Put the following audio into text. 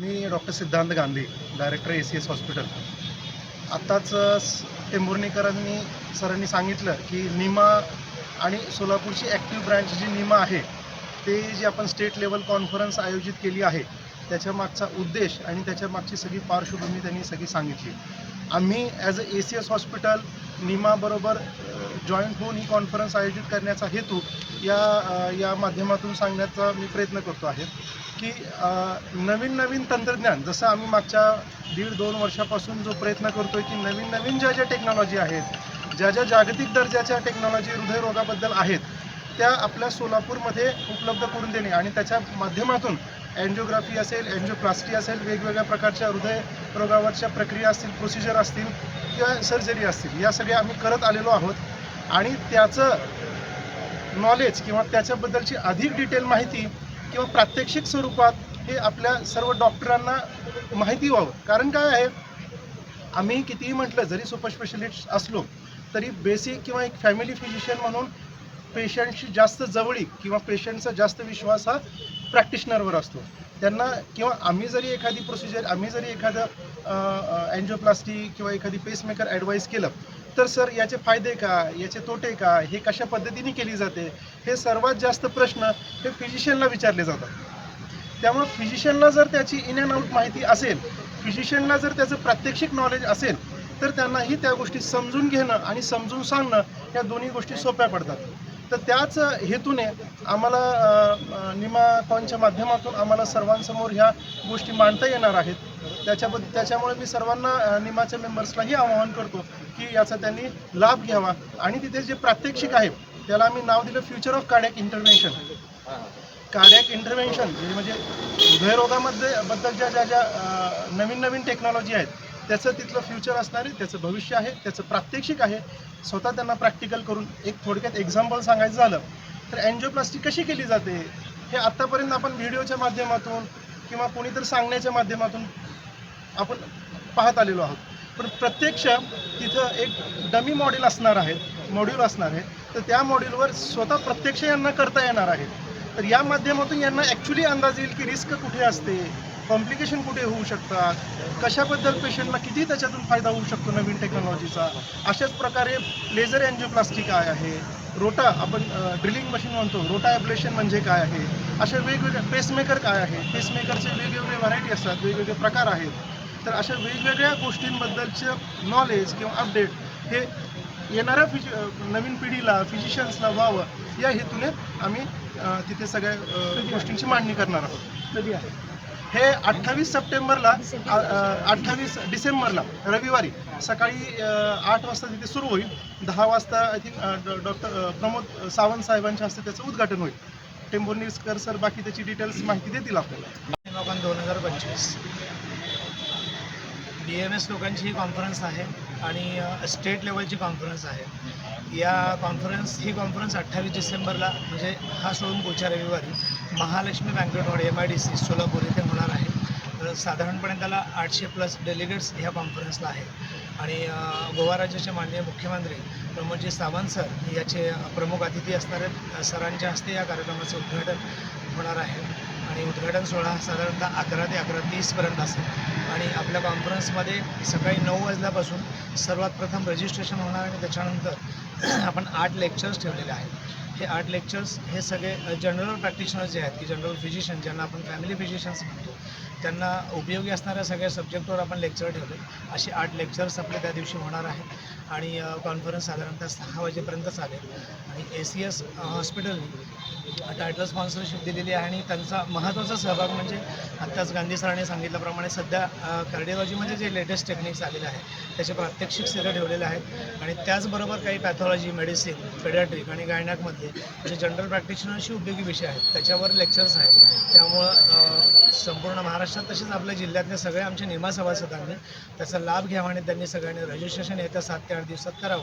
Me doctor Siddhant Gandhi director A C S hospital आत्ताच टेंभुर्णीकरांनी सरांनी सांगितलं की निमा आणि सोलापूरची ॲक्टिव्ह ब्रँच जी निमा आहे ते जी आपण स्टेट लेवल कॉन्फरन्स आयोजित केली आहे त्याच्या मागचा उद्देश आणि त्याच्या मागची सगळी पार्श्वभूमी त्यांनी सगळी सांगितली. आम्ही as a A C S hospital निमाबरोबर joint होऊन ही कॉन्फरन्स आयोजित करण्याचा हेतू या या माध्यमातून सांगण्याचा मी प्रयत्न करतो आहे की नवीन नवीन तंत्रज्ञान जसं आम्ही मागच्या दीड दोन वर्षापासून जो प्रयत्न करतो आहे की नवीन नवीन ज्या ज्या टेक्नॉलॉजी आहेत ज्या ज्या जागतिक दर्जाच्या टेक्नॉलॉजी हृदयरोगाबद्दल आहेत त्या आपल्या सोलापूरमध्ये उपलब्ध करून देणे आणि त्याच्या माध्यमातून अँजिओग्राफी असेल अँजिओप्लास्टी असेल वेगवेगळ्या प्रकारच्या हृदय रोगावरच्या प्रक्रिया असतील प्रोसिजर असतील किंवा सर्जरी असतील या सगळ्या आम्ही करत आलेलो आहोत. आणि त्याचं नॉलेज किंवा त्याच्याबद्दलची अधिक डिटेल माहिती किंवा प्रात्यक्षिक स्वरूपात हे आपल्या सर्व डॉक्टरांना माहिती व्हावं. कारण काय आहे? आम्ही कितीही म्हटलं जरी सुपर स्पेशलिस्ट असलो तरी बेसिक किंवा एक फॅमिली फिजिशियन म्हणून पेशंटशी जास्त जवळीक किंवा पेशंटचा जास्त विश्वास हा प्रॅक्टिशनरवर असतो. त्यांना किंवा आम्ही जरी एखादी प्रोसिजर आम्ही जरी एखादं अँजिओप्लास्टी किंवा एखादी पेसमेकर ॲडवाईस केलं तर सर याचे फायदे का याचे तोटे का हे कशा पद्धतीने केली जाते? हे सर्वात जास्त प्रश्न हे फिजिशियनला विचारले जातात. त्यामुळं फिजिशियनला जर त्याची इन अँड आउट माहिती असेल फिजिशियनला जर त्याचं प्रात्यक्षिक नॉलेज असेल तर त्यांनाही त्या गोष्टी समजून घेणं आणि समजून सांगणं या दोन्ही गोष्टी सोप्या पडतात. तर त्याच हेतूने आम्हाला निमाकॉनच्या माध्यमातून आम्हाला सर्वांसमोर ह्या गोष्टी मांडता येणार आहेत. त्याच्याबद्द त्याच्यामुळे मी सर्वांना निमाच्या मेंबर्सलाही आवाहन करतो की याचा त्यांनी लाभ घ्यावा. आणि तिथे जे प्रात्यक्षिक आहे त्याला आम्ही नाव दिलं future of cardiac intervention cardiac intervention म्हणजे, म्हणजे हृदयरोगामध्ये बद्दल ज्या ज्या ज्या नवीन नवीन टेक्नॉलॉजी आहेत त्याचं तिथलं फ्युचर असणार आहे त्याचं भविष्य आहे त्याचं प्रात्यक्षिक आहे. स्वतः त्यांना प्रॅक्टिकल करून एक थोडक्यात एक्झाम्पल सांगायचं झालं तर अँजिओप्लास्टी कशी केली जाते? हे आत्तापर्यंत आपण व्हिडिओच्या माध्यमातून किंवा कोणीतरी सांगण्याच्या माध्यमातून आपण पाहत आलेलो आहोत. पण प्रत्यक्ष तिथं एक डमी मॉड्यूल असणार आहे मॉड्यूल असणार आहे. तर त्या मॉड्यूलवर स्वतः प्रत्यक्ष यांना करता येणार आहे. तर या माध्यमातून यांना ॲक्च्युली अंदाज येईल की रिस्क कुठे असते? कॉम्प्लिकेशन कुठे होऊ शकतात? कशाबद्दल पेशंटला किती त्याच्यातून फायदा होऊ शकतो नवीन टेक्नॉलॉजीचा अशाच प्रकारे लेझर अँजिओप्लास्टी काय आहे? रोटा आपण ड्रिलिंग मशीन म्हणतो रोटा ॲब्लेशन म्हणजे काय आहे? अशा वेगवेगळ्या पेसमेकर काय आहे? पेसमेकरचे वेगवेगळे व्हरायटी असतात वेगवेगळे प्रकार आहेत. तर अशा वेगवेगळ्या गोष्टींबद्दलचं नॉलेज किंवा अपडेट हे येणाऱ्या फिजि नवीन पिढीला फिजिशियन्सला व्हावं या हेतूने आम्ही तिथे सगळ्या गोष्टींची मांडणी करणार आहोत. कधी आहे? हे अठ्ठावीस सप्टेंबरला अठ्ठावीस डिसेंबरला रविवारी सकाळी आठ वाजता तिथे सुरू होईल. दहा वाजता I think doctor Pramod Sawant साहेबांच्या हस्ते त्याचं उद्घाटन होईल. टेंभुर्णीकर सर बाकी त्याची डिटेल्स माहिती देतील आपल्याला. दोन हजार पंचवीस. डी एम एस लोकांची ही कॉन्फरन्स आहे आणि स्टेट लेवलची कॉन्फरन्स आहे. या कॉन्फरन्स ही कॉन्फरन्स अठ्ठावीस डिसेंबरला म्हणजे हा सोडून पुढच्या रविवारी. Mahalakshmi banquet hall M I D C Solapur येथे होणार आहे. तर साधारणपणे त्याला आठशे प्लस डेलिगेट्स ह्या कॉन्फरन्सला आहे. आणि गोवा राज्याचे माननीय मुख्यमंत्री प्रमोदजी सावंत सर याचे प्रमुख अतिथी असणारे सरांच्या हस्ते या कार्यक्रमाचं उद्घाटन होणार आहे. आणि उद्घाटन सोहळा साधारणतः अकरा ते अकरा तीसपर्यंत असेल. आणि आपल्या कॉन्फरन्समध्ये सकाळी नऊ वाजल्यापासून सर्वात प्रथम रजिस्ट्रेशन होणार आणि त्याच्यानंतर आपण आठ लेक्चर्स ठेवलेले आहेत. हे आठ लेक्चर्स हे सगळे जनरल प्रॅक्टिशनर्स जे आहेत की जनरल फिजिशियन ज्यांना आपण फॅमिली फिजिशियन्स म्हणतो त्यांना उपयोगी असणाऱ्या सगळ्या सब्जेक्टवर आपण लेक्चर ठेवले. असे आठ लेक्चर्स आपले त्या दिवशी होणार आहेत. आणि कॉन्फरन्स साधारणतः सहा वाजेपर्यंत चालेल. आणि ए सी एस हॉस्पिटलने टायटल स्पॉन्सरशिप दिलेली आहे आणि त्यांचा महत्त्वाचा सहभाग म्हणजे आत्ताच गांधी सरांनी सांगितल्याप्रमाणे सध्या कार्डिओलॉजीमध्ये जे लेटेस्ट टेक्निक्स आलेले आहेत त्याचे प्रात्यक्षिक सगळं ठेवलेले आहेत. आणि त्याचबरोबर काही पॅथॉलॉजी मेडिसिन पेडॅट्रिक आणि गायनॅकमधले जे जनरल प्रॅक्टिशनरशी उपयोगी विषय आहेत त्याच्यावर लेक्चर्स आहेत. त्यामुळं संपूर्ण महाराष्ट्रात तसेच आपल्या जिल्ह्यातल्या सगळ्या आमच्या निमा सभासदांनी त्याचा लाभ घ्यावा आणि त्यांनी सगळ्यांनी रजिस्ट्रेशन येत्या सात ते आठ दिवसात करावं.